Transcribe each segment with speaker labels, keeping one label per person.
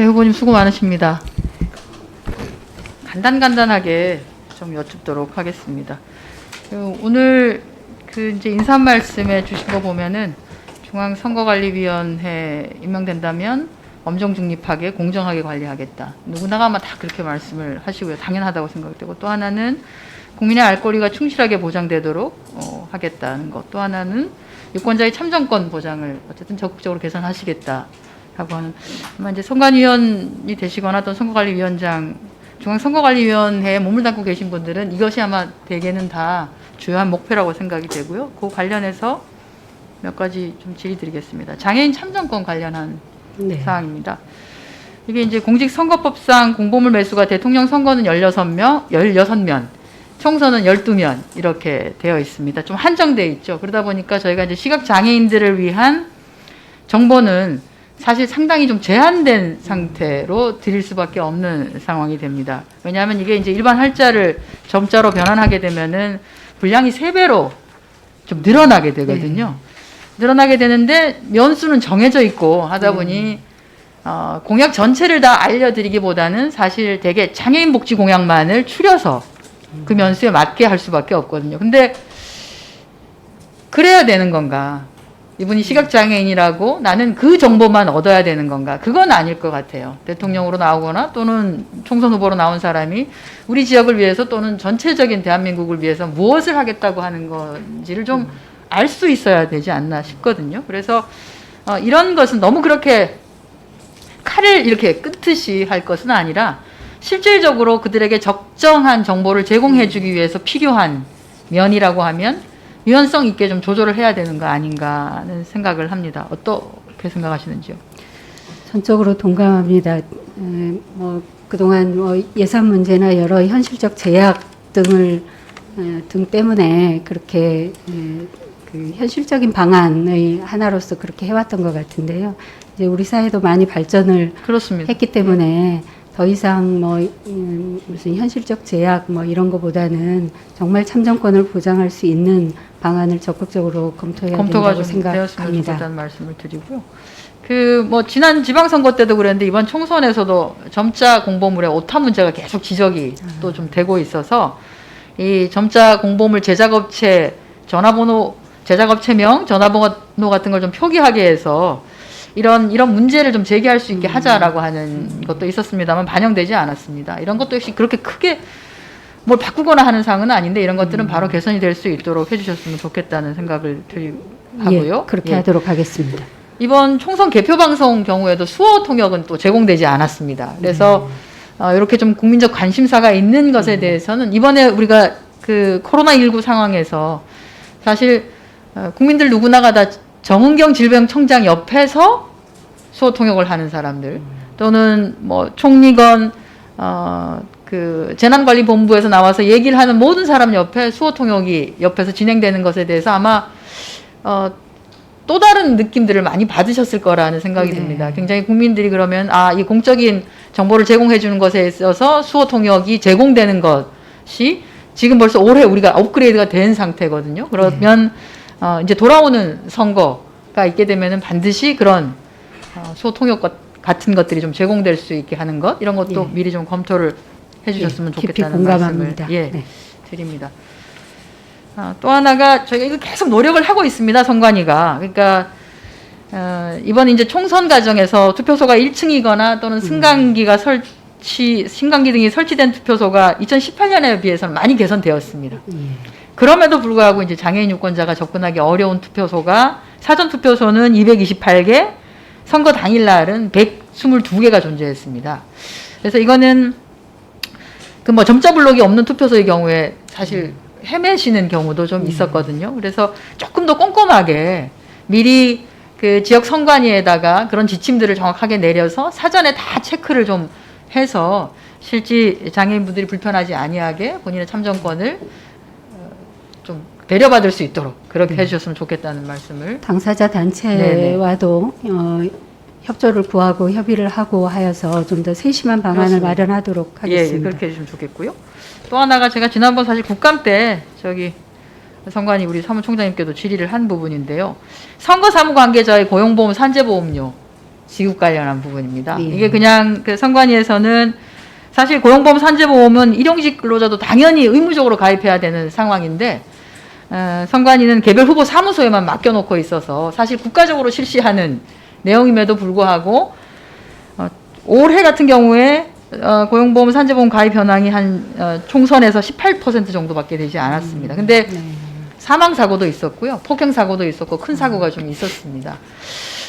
Speaker 1: 네, 후보님 수고 많으십니다. 간단간단하게 좀 여쭙도록 하겠습니다. 그 오늘 그 이제 인사 말씀해 주신 거 보면은 중앙선거관리위원회 임명된다면 엄정 중립하게 공정하게 관리하겠다. 누구나가 아마 다 그렇게 말씀을 하시고요. 당연하다고 생각되고 또 하나는 국민의 알 권리가 충실하게 보장되도록 어, 하겠다는 것. 또 하나는 유권자의 참정권 보장을 어쨌든 적극적으로 개선하시겠다 라고 하는 아마 이제 선관위원이 되시거나 또 선거관리위원장 중앙선거관리위원회에 몸을 담고 계신 분들은 이것이 아마 대개는 다 주요한 목표라고 생각이 되고요. 그 관련해서 몇 가지 좀 질의드리겠습니다. 장애인 참정권 관련한
Speaker 2: 네.
Speaker 1: 사항입니다. 이게 이제 공직선거법상 공보물 매수가 대통령 선거는 16명, 16면, 총선은 12면 이렇게 되어 있습니다. 좀 한정되어 있죠. 그러다 보니까 저희가 이제 시각 장애인들을 위한 정보는 사실 상당히 좀 제한된 상태로 드릴 수밖에 없는 상황이 됩니다. 왜냐하면 이게 이제 일반 할자를 점자로 변환하게 되면은 분량이 세 배로 좀 늘어나게 되거든요. 늘어나게 되는데 면수는 정해져 있고 하다 보니 어, 공약 전체를 다 알려드리기보다는 사실 되게 장애인 복지 공약만을 추려서 그 면수에 맞게 할 수밖에 없거든요. 근데 그래야 되는 건가? 이분이 시각장애인이라고 나는 그 정보만 얻어야 되는 건가? 그건 아닐 것 같아요. 대통령으로 나오거나 또는 총선 후보로 나온 사람이 우리 지역을 위해서 또는 전체적인 대한민국을 위해서 무엇을 하겠다고 하는 건지를 좀 알 수 있어야 되지 않나 싶거든요. 그래서 어, 이런 것은 너무 그렇게 칼을 이렇게 끄듯이 할 것은 아니라 실질적으로 그들에게 적정한 정보를 제공해 주기 위해서 필요한 면이라고 하면 유연성 있게 좀 조절을 해야 되는 거 아닌가 하는 생각을 합니다. 어떻게 생각하시는지요?
Speaker 2: 전적으로 동감합니다. 에, 뭐 그동안 뭐 예산 문제나 여러 현실적 제약 등을 에, 등 때문에 그렇게 에, 그 현실적인 방안의 하나로서 그렇게 해왔던 것 같은데요. 이제 우리 사회도 많이 발전을
Speaker 1: 그렇습니다.
Speaker 2: 했기 때문에 더 이상 뭐 음, 무슨 현실적 제약 뭐 이런 거보다는 정말 참정권을 보장할 수 있는 방안을 적극적으로 검토해야
Speaker 1: 검토가
Speaker 2: 된다고
Speaker 1: 좀 되었으면
Speaker 2: 생각합니다.
Speaker 1: 좋겠다는 말씀을 드리고요. 그 뭐 지난 지방선거 때도 그랬는데 이번 총선에서도 점자 공보물의 오타 문제가 계속 지적이 또 좀 되고 있어서 이 점자 공보물 제작업체 전화번호 제작업체명 전화번호 같은 걸 좀 표기하게 해서 이런 이런 문제를 좀 제기할 수 있게 하자라고 하는 것도 있었습니다만 반영되지 않았습니다. 이런 것도 역시 그렇게 크게 뭘 바꾸거나 하는 사항은 아닌데 이런 것들은 바로 개선이 될 수 있도록 해주셨으면 좋겠다는 생각을 드리 하고요.
Speaker 2: 예, 그렇게
Speaker 1: 예.
Speaker 2: 하도록 하겠습니다.
Speaker 1: 이번 총선 개표 방송 경우에도 수어 통역은 또 제공되지 않았습니다. 그래서 어, 이렇게 좀 국민적 관심사가 있는 것에 대해서는 이번에 우리가 그 코로나 19 상황에서 사실 어, 국민들 누구나가 다 정은경 질병청장 옆에서 수어 통역을 하는 사람들 또는 뭐 총리건 어 그 재난관리본부에서 나와서 얘기를 하는 모든 사람 옆에 수어 통역이 옆에서 진행되는 것에 대해서 아마 어 또 다른 느낌들을 많이 받으셨을 거라는 생각이
Speaker 2: 네.
Speaker 1: 듭니다. 굉장히 국민들이 그러면 아, 이 공적인 정보를 제공해 주는 것에 있어서 수어 통역이 제공되는 것이 지금 벌써 올해 우리가 업그레이드가 된 상태거든요. 그러면 어, 이제 돌아오는 선거가 있게 되면은 반드시 그런 어, 수어 통역 것- 같은 것들이 좀 제공될 수 있게 하는 것 이런 것도
Speaker 2: 예.
Speaker 1: 미리 좀 검토를 해주셨으면
Speaker 2: 예,
Speaker 1: 좋겠다는 말씀을
Speaker 2: 공감합니다.
Speaker 1: 예,
Speaker 2: 네.
Speaker 1: 드립니다. 아, 또 하나가 저희가 이거 계속 노력을 하고 있습니다. 선관위가 그러니까 어, 이번 이제 총선 과정에서 투표소가 1층이거나 또는 승강기가 설치 승강기 등이 설치된 투표소가 2018년에 비해서는 많이 개선되었습니다.
Speaker 2: 예.
Speaker 1: 그럼에도 불구하고 이제 장애인 유권자가 접근하기 어려운 투표소가 사전 투표소는 228개, 선거 당일 날은 122개가 존재했습니다. 그래서 이거는 그 뭐 점자 블록이 없는 투표소의 경우에 사실 헤매시는 경우도 좀 있었거든요. 그래서 조금 더 꼼꼼하게 미리 그 지역 선관위에다가 그런 지침들을 정확하게 내려서 사전에 다 체크를 좀 해서 실제 장애인분들이 불편하지 아니하게 본인의 참정권을 어, 좀 배려받을 수 있도록 그렇게 해주셨으면 좋겠다는 말씀을
Speaker 2: 당사자 단체와도 어, 협조를 구하고 협의를 하고 하여서 좀 더 세심한 방안을
Speaker 1: 그렇습니다.
Speaker 2: 마련하도록
Speaker 1: 예, 예,
Speaker 2: 하겠습니다.
Speaker 1: 그렇게 해주시면 좋겠고요. 또 하나가 제가 지난번 사실 국감 때 저기 선관위 우리 사무총장님께도 질의를 한 부분인데요. 선거 사무 관계자의 고용보험 산재보험료 지급 관련한 부분입니다.
Speaker 2: 예.
Speaker 1: 이게 그냥 그 선관위에서는 사실 고용보험 산재보험은 일용직 근로자도 당연히 의무적으로 가입해야 되는 상황인데 어, 선관위는 개별 후보 사무소에만 맡겨놓고 있어서 사실 국가적으로 실시하는 내용임에도 불구하고 어, 올해 같은 경우에 어, 고용보험 산재보험 가입 현황이 한 어, 총선에서 18% 정도밖에 되지 않았습니다. 근데
Speaker 2: 네.
Speaker 1: 사망 사고도 있었고요, 폭행 사고도 있었고 큰 사고가 좀 있었습니다.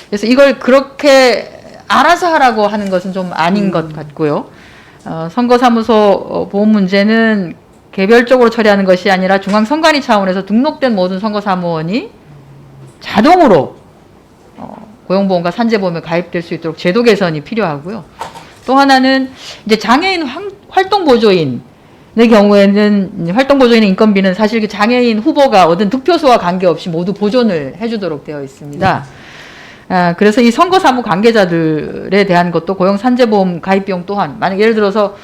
Speaker 1: 그래서 이걸 그렇게 알아서 하라고 하는 것은 좀 아닌 것 같고요. 어, 선거사무소 어, 보험 문제는 개별적으로 처리하는 것이 아니라 중앙선관위 차원에서 등록된 모든 선거사무원이 자동으로 어, 고용보험과 산재보험에 가입될 수 있도록 제도 개선이 필요하고요. 또 하나는 이제 장애인 활- 활동보조인 의 경우에는 이제 활동 보조인의 인건비는 사실 그 장애인 후보가 얻은 득표수와 관계없이 모두 보존을 해주도록 되어 있습니다. 아, 그래서 이 선거 사무 관계자들에 대한 것도 고용 산재보험 가입 비용 또한 만약 예를 들어서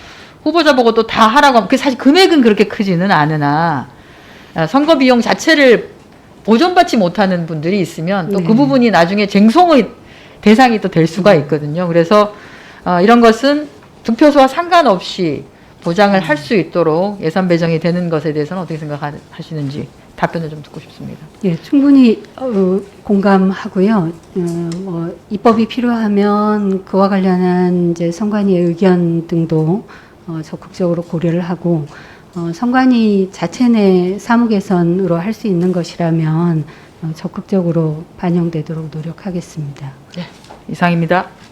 Speaker 1: 후보자 보고 또 다 하라고 하면 그 사실 금액은 그렇게 크지는 않으나 아, 선거 비용 자체를 보존받지 못하는 분들이 있으면 또그
Speaker 2: 네.
Speaker 1: 부분이 나중에 쟁송의 대상이 또 될 수가 있거든요. 그래서 어, 이런 것은 득표수와 상관없이 보장을 할 수 있도록 예산 배정이 되는 것에 대해서는 어떻게 생각하시는지 답변을 좀 듣고 싶습니다.
Speaker 2: 예, 충분히 어, 공감하고요. 어, 뭐 입법이 필요하면 그와 관련한 이제 선관위의 의견 등도 어, 적극적으로 고려를 하고 어, 선관위 자체 내 사무 개선으로 할 수 있는 것이라면 어, 적극적으로 반영되도록 노력하겠습니다.
Speaker 1: 이상입니다.